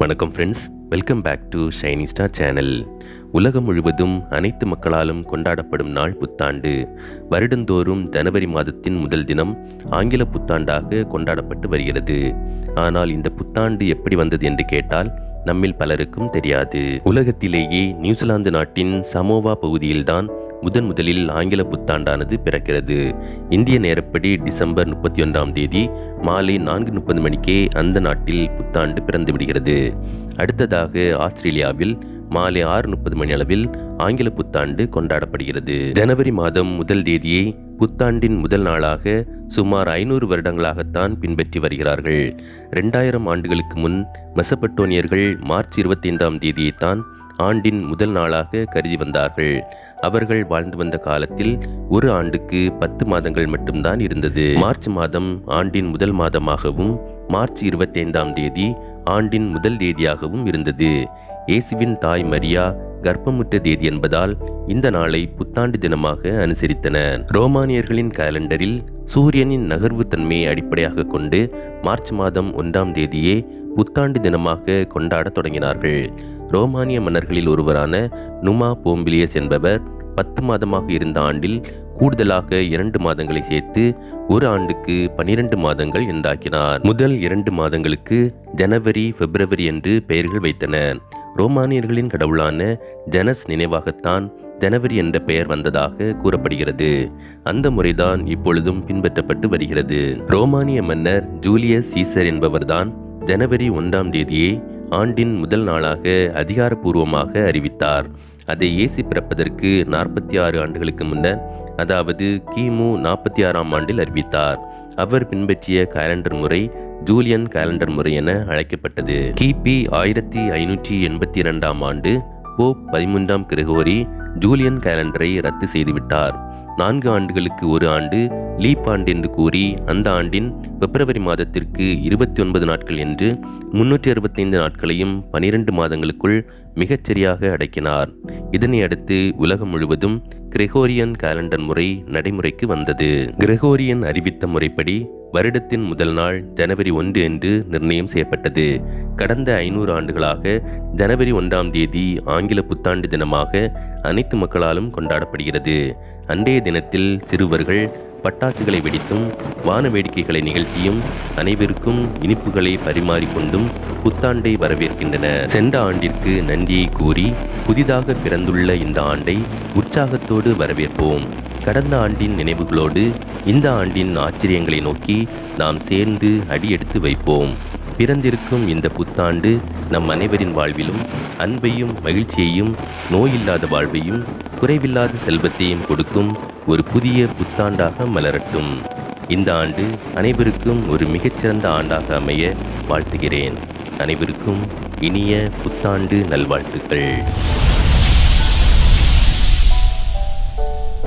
வணக்கம் friends welcome back to Shiny Star channel உலகம் முழுவதும் அனைத்து மக்களாலும் கொண்டாடப்படும் நாள் புத்தாண்டு. வருடந்தோறும் ஜனவரி மாதத்தின் முதல் தினம் ஆங்கில புத்தாண்டாக கொண்டாடப்பட்டு வருகிறது. ஆனால் இந்த புத்தாண்டு எப்படி வந்தது என்று கேட்டால் நம்மில் பலருக்கும் தெரியாது. உலகத்திலேயே நியூசிலாந்து நாட்டின் சமோவா பகுதியில்தான் முதன் முதலில் ஆங்கில புத்தாண்டானது பிறக்கிறது. இந்திய நேரப்படி டிசம்பர் முப்பத்தி ஒன்றாம் தேதி மாலை நான்கு முப்பது மணிக்கே அந்த நாட்டில் புத்தாண்டு பிறந்து விடுகிறது. அடுத்ததாக ஆஸ்திரேலியாவில் மாலை ஆறு முப்பது மணி அளவில் ஆங்கில புத்தாண்டு கொண்டாடப்படுகிறது. ஜனவரி மாதம் முதல் தேதியை புத்தாண்டின் முதல் நாளாக சுமார் ஐநூறு வருடங்களாகத்தான் பின்பற்றி வருகிறார்கள். ரெண்டாயிரம் ஆண்டுகளுக்கு முன் மெசபட்டோனியர்கள் மார்ச் இருபத்தைந்தாம் தேதியைத்தான் ஆண்டின் முதல் நாளாக கருதி வந்தார்கள். அவர்கள் வாழ்ந்து வந்த காலத்தில் ஒரு ஆண்டுக்கு பத்து மாதங்கள் மட்டும்தான் இருந்தது. மார்ச் மாதம் ஆண்டின் முதல் மாதமாகவும் மார்ச் இருபத்தைந்தாம் தேதி ஆண்டின் முதல் தேதியாகவும் இருந்தது. இயேசுவின் தாய் மரியா கர்ப்பமுற்ற தேதி என்பதால் இந்த நாளை புத்தாண்டு தினமாக அனுசரித்தனர். ரோமானியர்களின் காலண்டரில் சூரியனின் நகர்வு தன்மையை அடிப்படையாக கொண்டு மார்ச் மாதம் ஒன்றாம் தேதியே புத்தாண்டு தினமாக கொண்டாடத் தொடங்கினார்கள். ரோமானிய மன்னர்களில் ஒருவரான நுமா போம்பிலியஸ் என்பவர் பத்து மாதமாக இருந்த ஆண்டில் கூடுதலாக இரண்டு மாதங்களை சேர்த்து ஒரு ஆண்டுக்கு பனிரெண்டு மாதங்கள் என்றாக்கினார். முதல் இரண்டு மாதங்களுக்கு ஜனவரி பிப்ரவரி என்று பெயர்கள் வைத்தனர். ரோமானியர்களின் கடவுளான ஜனஸ் நினைவாகத்தான் ஜனவரி என்ற பெயர் வந்ததாக கூறப்படுகிறது. அந்த முறைதான் இப்பொழுதும் பின்பற்றப்பட்டு வருகிறது. ரோமானிய மன்னர் ஜூலியஸ் சீசர் என்பவர்தான் ஜனவரி ஒன்றாம் தேதியை ஆண்டின் முதல் நாளாக அதிகாரப்பூர்வமாக அறிவித்தார். அதை இயேசு பிறப்பதற்கு நாற்பத்தி ஆறு ஆண்டுகளுக்கு முன்னர் அதாவது கிமு நாற்பத்தி ஆறாம் ஆண்டில் அறிவித்தார். அவர் பின்பற்றிய காலண்டர் முறை ஜூலியன் கேலண்டர் முறை என அழைக்கப்பட்டது. கிபி ஆயிரத்தி ஐநூற்றி எண்பத்தி இரண்டாம் ஆண்டு போப் பதிமூன்றாம் கிரகோரி ஜூலியன் கேலண்டரை ரத்து செய்துவிட்டார். நான்கு ஆண்டுகளுக்கு ஒரு ஆண்டு லீப் ஆண்டு என்று கூறி அந்த ஆண்டின் பிப்ரவரி மாதத்திற்கு இருபத்தி ஒன்பது நாட்கள் என்று முன்னூற்றி அறுபத்தைந்து நாட்களையும் பனிரெண்டு மாதங்களுக்குள் மிகச்சரியாக அடக்கினார். இதனை அடுத்து உலகம் முழுவதும் கிரெகோரியன் காலண்டர் முறை நடைமுறைக்கு வந்தது. கிரெகோரியன் அறிவித்த முறைப்படி வருடத்தின் முதல் நாள் ஜனவரி ஒன்று என்று நிர்ணயம் செய்யப்பட்டது. கடந்த ஐநூறு ஆண்டுகளாக ஜனவரி ஒன்றாம் தேதி ஆங்கில புத்தாண்டு தினமாக அனைத்து மக்களாலும் கொண்டாடப்படுகிறது. அன்றைய தினத்தில் சிறுவர்கள் பட்டாசுகளை வெடித்தும் வான வேடிக்கைகளை நிகழ்த்தியும் அனைவருக்கும் இனிப்புகளை பரிமாறிக்கொண்டும் புத்தாண்டை வரவேற்கின்றன சென்ற ஆண்டிற்கு நன்றியை கூறி புதிதாக பிறந்துள்ள இந்த ஆண்டை உற்சாகத்தோடு வரவேற்போம். கடந்த ஆண்டின் நினைவுகளோடு இந்த ஆண்டின் ஆச்சரியங்களை நோக்கி நாம் சேர்ந்து அடியெடுத்து வைப்போம். பிறந்திருக்கும் இந்த புத்தாண்டு நம் அனைவரின் வாழ்விலும் அன்பையும் மகிழ்ச்சியையும் நோயில்லாத வாழ்வையும் குறைவில்லாத செல்வத்தையும் கொடுக்கும் ஒரு புதிய புத்தாண்டாக மலரட்டும். இந்த ஆண்டு அனைவருக்கும் ஒரு மிகச்சிறந்த ஆண்டாக அமைய வாழ்த்துகிறேன். அனைவருக்கும் இனிய புத்தாண்டு நல்வாழ்த்துக்கள்.